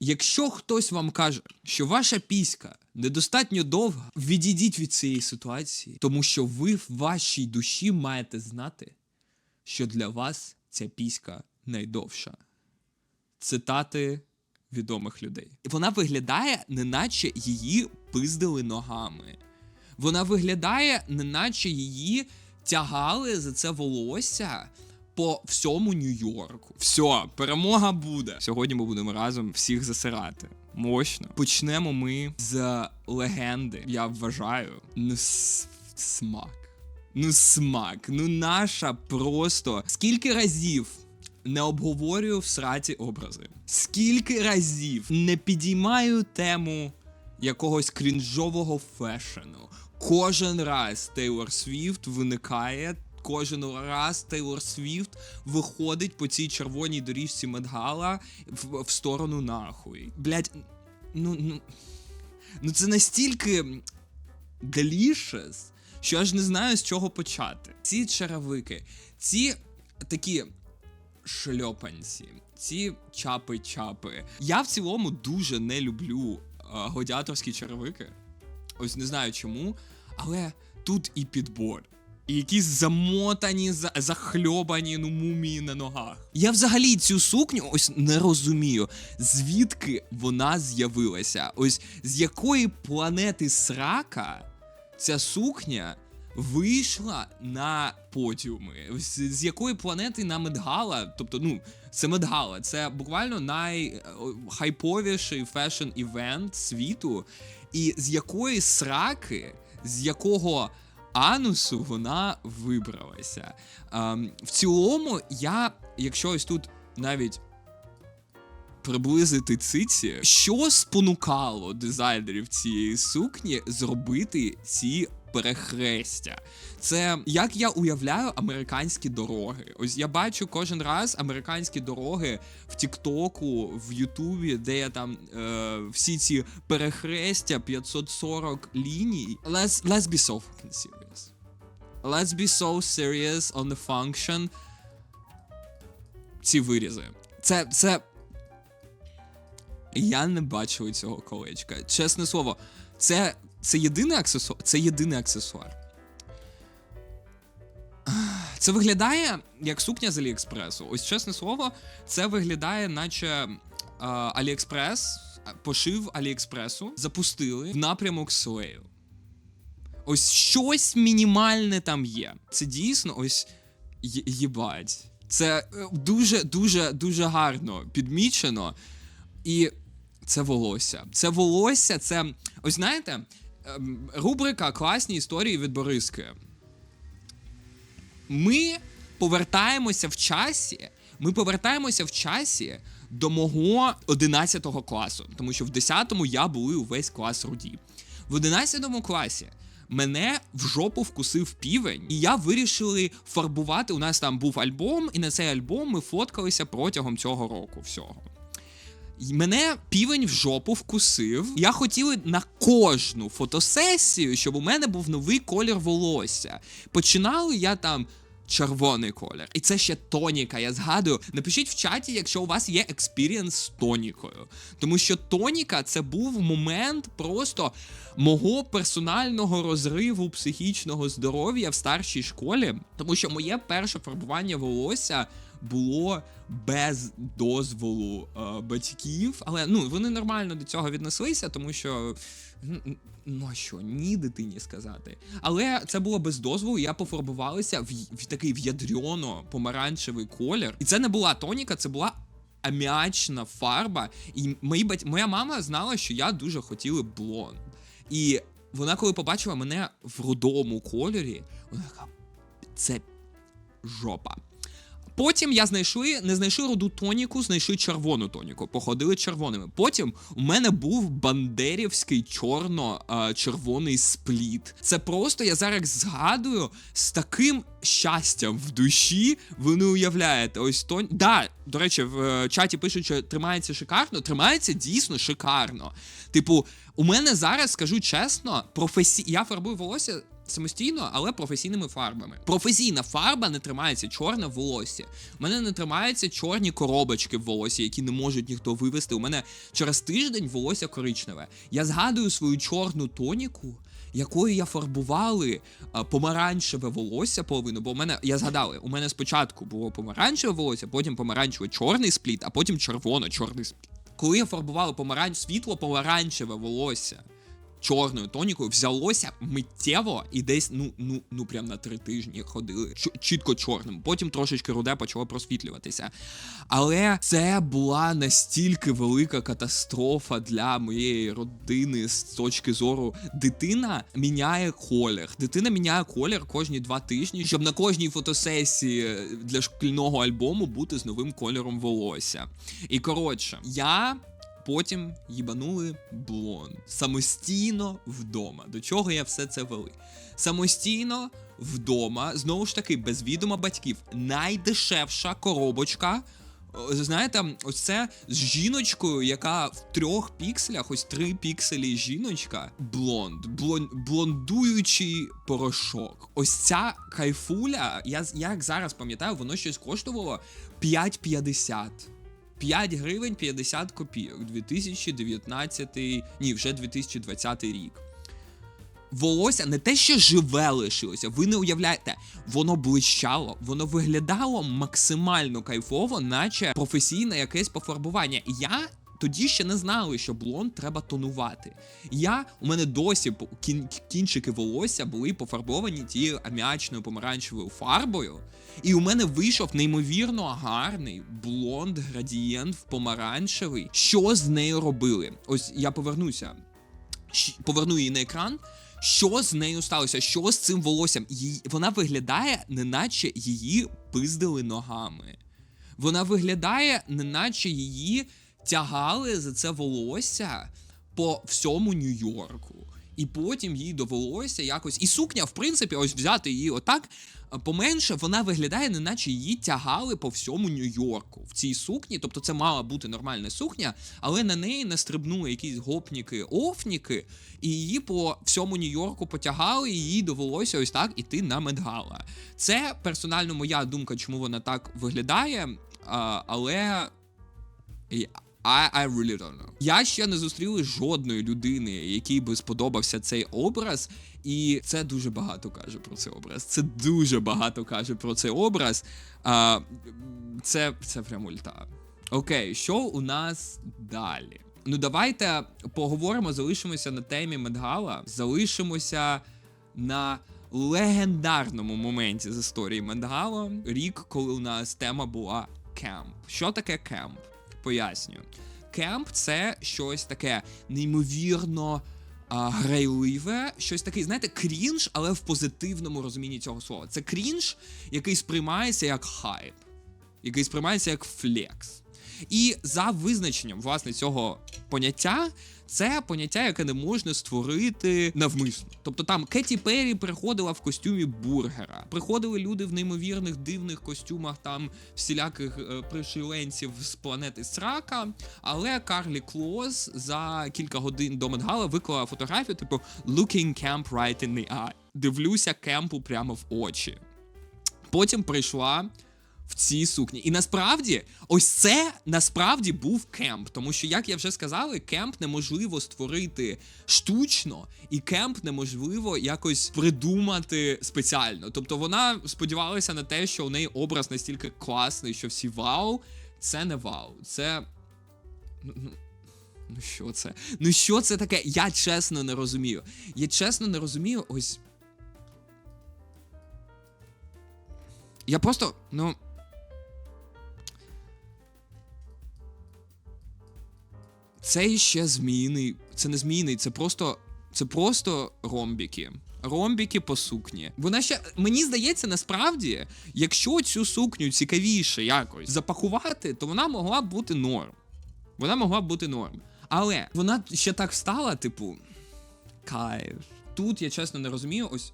Якщо хтось вам каже, що ваша піська недостатньо довга, відійдіть від цієї ситуації, тому що ви в вашій душі маєте знати, що для вас ця піська найдовша. Цитати відомих людей. Вона виглядає, неначе її пиздили ногами. Вона виглядає, неначе її тягали за це волосся по всьому Нью-Йорку. Все, перемога буде. Сьогодні ми будемо разом всіх засирати. Мощно. Почнемо ми з легенди. Я вважаю, ну смак. Ну, смак. Ну, наша просто. Скільки разів не обговорюю в сраті образи? Скільки разів не підіймаю тему якогось крінжового фешену? Кожен раз Тейлор Свіфт виникає. Кожен раз Тейлор Свіфт виходить по цій червоній доріжці Медгала в, в сторону нахуй. Блять, ну, ну, ну це настільки delicious, що аж не знаю з чого почати. Ці черевики, ці такі шльопанці, ці чапи-чапи. Я в цілому дуже не люблю а, гладіаторські черевики. Ось не знаю чому, але тут і підбор. І якісь замотані, захльобані ну, мумії на ногах. Я взагалі цю сукню ось не розумію, звідки вона з'явилася. Ось з якої планети срака ця сукня вийшла на подіуми. Ось З якої планети на Медгала, тобто, ну, це Медгала, це буквально найхайповіший фешн-івент світу. І з якої сраки, з якого анусу вона вибралася. Ем, в цілому, я, якщо ось тут навіть приблизити циці, що спонукало дизайнерів цієї сукні зробити ці перехрестя? Це як я уявляю американські дороги. Ось я бачу кожен раз американські дороги в Тіктоку, в Ютубі, де я там е, всі ці перехрестя 540 ліній. Let's, let's be so fucking serious. Let's be so serious on the function. Ці вирізи. Це, це я не бачив цього колечка. Чесне слово, це, це єдиний аксесуар. Це єдиний аксесуар. Це виглядає як сукня з Аліекспресу. Ось чесне слово, це виглядає, наче Аліекспрес пошив Аліекспресу, запустили в напрямок Слею. Ось щось мінімальне там є. Це дійсно ось є- їбать. Це е, дуже, дуже, дуже гарно підмічено. І це волосся. Це волосся, це. Ось знаєте, рубрика Класні історії від Бориски. Ми повертаємося в часі. Ми повертаємося в часі до мого 11 класу, тому що в 10-му я були увесь клас руді. В 11 класі мене в жопу вкусив півень, і я вирішили фарбувати. У нас там був альбом, і на цей альбом ми фоткалися протягом цього року всього. Мене півень в жопу вкусив. Я хотіла на кожну фотосесію, щоб у мене був новий колір волосся. Починали я там. Червоний колір. І це ще тоніка. Я згадую. Напишіть в чаті, якщо у вас є експірієнс з тонікою. Тому що тоніка це був момент просто мого персонального розриву психічного здоров'я в старшій школі. Тому що моє перше фарбування волосся було без дозволу е, батьків, але ну вони нормально до цього віднеслися, тому що. Ну а що, ні дитині сказати. Але це було без дозволу. Я пофарбувалася в, в такий в'ядрьоно помаранчевий колір. І це не була тоніка, це була аміачна фарба. І мої бать... моя мама знала, що я дуже хотіла блонд. І вона, коли побачила мене в рудому кольорі, вона така: це жопа. Потім я знайшли, не знайшли руду тоніку, знайшли червону тоніку. Походили червоними. Потім у мене був бандерівський чорно-червоний спліт. Це просто я зараз згадую з таким щастям в душі. Ви не уявляєте, ось тон. Да, до речі, в е, чаті пишуть, що тримається шикарно. Тримається дійсно шикарно. Типу, у мене зараз скажу чесно, професі... я фарбую волосся самостійно, але професійними фарбами. Професійна фарба не тримається чорне в волосі. У мене не тримаються чорні коробочки в волосі, які не можуть ніхто вивести. У мене через тиждень волосся коричневе. Я згадую свою чорну тоніку. Якою я фарбували помаранчеве волосся половину, бо у мене я згадали, у мене спочатку було помаранчеве волосся, потім помаранчево чорний спліт, а потім червоно-чорний спліт. Коли я фарбував помаранч, світло помаранчеве волосся чорною тонікою, взялося миттєво і десь ну ну ну прям на три тижні ходили Ч- чітко чорним. Потім трошечки руде почало просвітлюватися. Але це була настільки велика катастрофа для моєї родини з точки зору. Дитина міняє колір. Дитина міняє колір кожні два тижні, щоб на кожній фотосесії для шкільного альбому бути з новим кольором волосся. І коротше, я. Потім їбанули блонд самостійно вдома. До чого я все це вели? Самостійно вдома, знову ж таки, без відома батьків. Найдешевша коробочка. Знаєте, ось це з жіночкою, яка в трьох пікселях, ось три пікселі жіночка, блонд, блон, блондуючий порошок. Ось ця кайфуля, я як зараз пам'ятаю, воно щось коштувало 5,50. 5 гривень 50 копійок. 2019, ні, вже 2020 рік. Волосся не те, що живе лишилося, ви не уявляєте, воно блищало, воно виглядало максимально кайфово, наче професійне якесь пофарбування. Я тоді ще не знали, що блонд треба тонувати. Я у мене досі кін, кінчики волосся були пофарбовані тією аміачною помаранчевою фарбою. І у мене вийшов неймовірно гарний блонд градієнт в помаранчевий. Що з нею робили? Ось я повернуся. Поверну її на екран. Що з нею сталося? Що з цим волоссям? Її, вона виглядає, неначе її пиздили ногами. Вона виглядає, неначе її тягали за це волосся по всьому Нью-Йорку. І потім їй довелося якось. І сукня, в принципі, ось взяти її отак поменше, вона виглядає, неначе її тягали по всьому Нью-Йорку в цій сукні. Тобто це мала бути нормальна сукня, але на неї настрибнули якісь гопніки, офніки, і її по всьому Нью-Йорку потягали, і їй довелося ось так іти на медгала. Це персонально моя думка, чому вона так виглядає, але. I, I really don't know. Я ще не зустріли жодної людини, якій би сподобався цей образ, і це дуже багато каже про цей образ. Це дуже багато каже про цей образ. А, це, це прям ульта. Окей, що у нас далі? Ну, давайте поговоримо, залишимося на темі Медгала, залишимося на легендарному моменті з історії Медгала. Рік, коли у нас тема була кемп. Що таке кемп? Пояснюю. Кемп це щось таке неймовірно а, грайливе, щось таке, знаєте, крінж, але в позитивному розумінні цього слова. Це крінж, який сприймається як хайп, який сприймається як флекс. І за визначенням власне цього поняття, це поняття, яке не можна створити навмисно. Тобто там Кеті Перрі приходила в костюмі бургера, приходили люди в неймовірних дивних костюмах там всіляких е, пришиленців з планети Срака. Але Карлі Клоз за кілька годин до Медгала виклала фотографію, типу Looking Camp right in the eye. Дивлюся кемпу прямо в очі. Потім прийшла в цій сукні. І насправді, ось це насправді був кемп. Тому що, як я вже сказали, кемп неможливо створити штучно, і кемп неможливо якось придумати спеціально. Тобто вона сподівалася на те, що у неї образ настільки класний, що всі вау. Це не вау. Це. ну, ну, Ну що це? Ну що це таке? Я чесно не розумію. Я чесно не розумію, ось. Я просто, ну. Це ще змійний. Це не змійний, це просто. Це просто ромбіки. Ромбіки по сукні. Вона ще. Мені здається, насправді, якщо цю сукню цікавіше якось запакувати, то вона могла б бути норм. Вона могла б бути норм. Але вона ще так стала, типу. Кайф. Тут я чесно не розумію, ось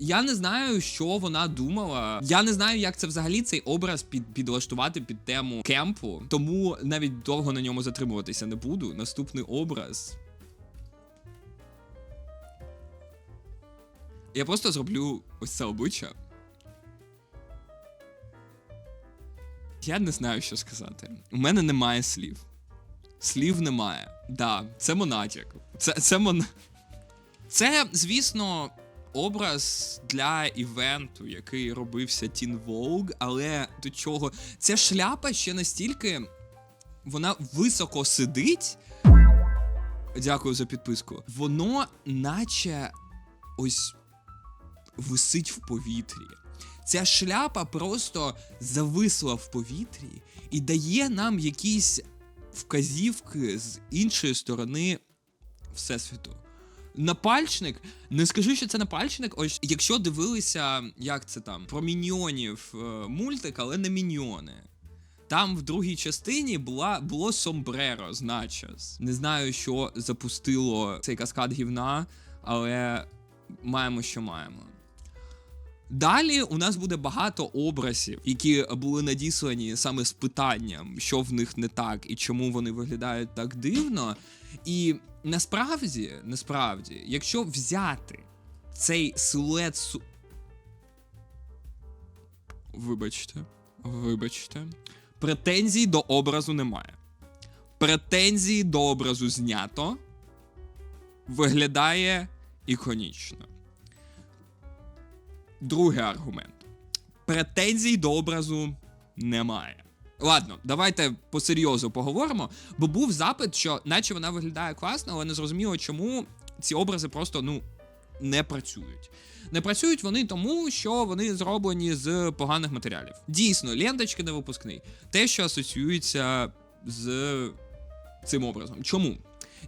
я не знаю, що вона думала. Я не знаю, як це взагалі цей образ під, підлаштувати під тему кемпу. Тому навіть довго на ньому затримуватися не буду. Наступний образ. Я просто зроблю ось це обличчя. Я не знаю, що сказати. У мене немає слів. Слів немає. Да, це монатік. Це, це мон... Це, звісно, образ для івенту, який робився Teen Vogue, але до чого? Ця шляпа ще настільки. Вона високо сидить. Дякую за підписку. Воно, наче ось висить в повітрі. Ця шляпа просто зависла в повітрі і дає нам якісь вказівки з іншої сторони Всесвіту. Напальчник, не скажи, що це напальчник. Ось якщо дивилися, як це там, про міньйонів е, мультик, але не міньйони. Там в другій частині була, було сомбреро з. Не знаю, що запустило цей каскад гівна, але маємо, що маємо. Далі у нас буде багато образів, які були надіслані саме з питанням, що в них не так і чому вони виглядають так дивно. І насправді, насправді, якщо взяти цей силует су... Вибачте, вибачте. Претензій до образу немає. Претензій до образу знято. Виглядає іконічно. Другий аргумент. Претензій до образу немає. Ладно, давайте по серйозу поговоримо, бо був запит, що наче вона виглядає класно, але не зрозуміло, чому ці образи просто ну не працюють. Не працюють вони тому, що вони зроблені з поганих матеріалів. Дійсно, ленточки не випускний. Те, що асоціюється з цим образом. Чому?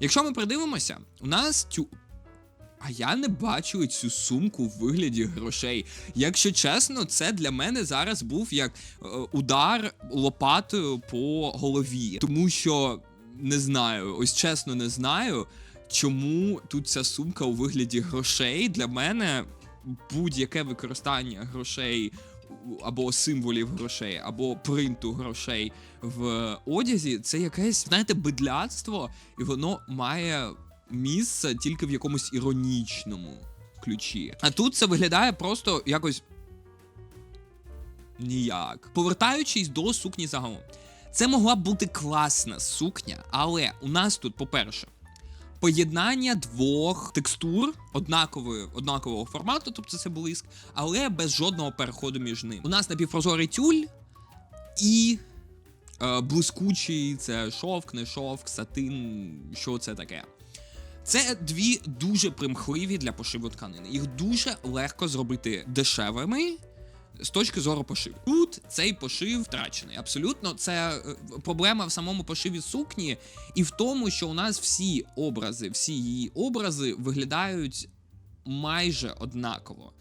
Якщо ми придивимося, у нас цю. А я не бачу цю сумку в вигляді грошей. Якщо чесно, це для мене зараз був як е, удар лопатою по голові. Тому що не знаю, ось чесно не знаю, чому тут ця сумка у вигляді грошей. Для мене будь-яке використання грошей або символів грошей, або принту грошей в одязі, це якесь, знаєте, бидляцтво, і воно має місце тільки в якомусь іронічному ключі. А тут це виглядає просто якось ніяк. Повертаючись до сукні загалом, це могла бути класна сукня, але у нас тут, по-перше, поєднання двох текстур однакової, однакового формату, тобто це блиск, але без жодного переходу між ними. У нас напівпрозорий тюль і е, блискучий це шовк, не шовк, сатин, що це таке. Це дві дуже примхливі для пошиву тканини. Їх дуже легко зробити дешевими. З точки зору пошиву. Тут цей пошив втрачений. Абсолютно, це е, проблема в самому пошиві сукні, і в тому, що у нас всі образи, всі її образи виглядають майже однаково.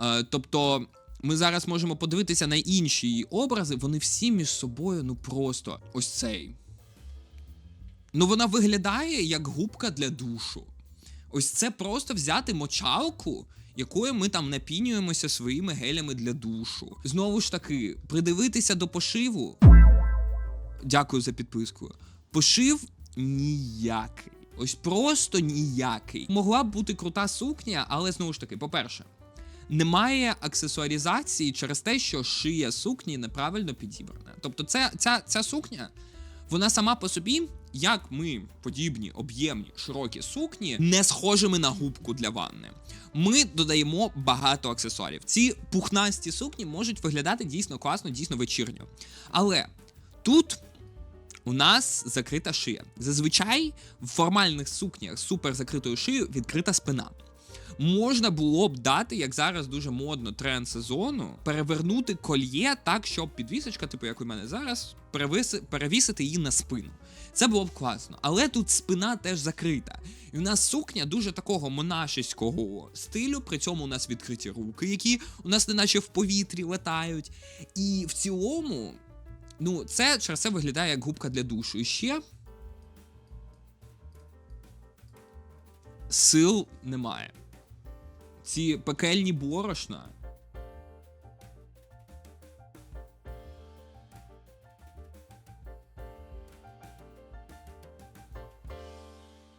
Е, тобто, ми зараз можемо подивитися на інші її образи, вони всі між собою, ну просто ось цей. Ну, вона виглядає як губка для душу. Ось це просто взяти мочалку, якою ми там напінюємося своїми гелями для душу. Знову ж таки, придивитися до пошиву. Дякую за підписку. Пошив ніякий. Ось просто ніякий. Могла б бути крута сукня, але знову ж таки, по-перше, немає аксесуарізації через те, що шия сукні неправильно підібрана. Тобто, це, ця, ця сукня, вона сама по собі, як ми подібні, об'ємні, широкі сукні, не схожими на губку для ванни. Ми додаємо багато аксесуарів. Ці пухнасті сукні можуть виглядати дійсно класно, дійсно вечірньо. Але тут. У нас закрита шия. Зазвичай в формальних сукнях з супер закритою шиєю відкрита спина. Можна було б дати, як зараз дуже модно тренд сезону, перевернути кольє так, щоб підвісочка, типу як у мене зараз, перевісити її на спину. Це було б класно. Але тут спина теж закрита. І у нас сукня дуже такого монашеського стилю. При цьому у нас відкриті руки, які у нас неначе в повітрі летають. І в цілому, ну, це через це виглядає як губка для душу. І ще. Сил немає. Ці пекельні борошна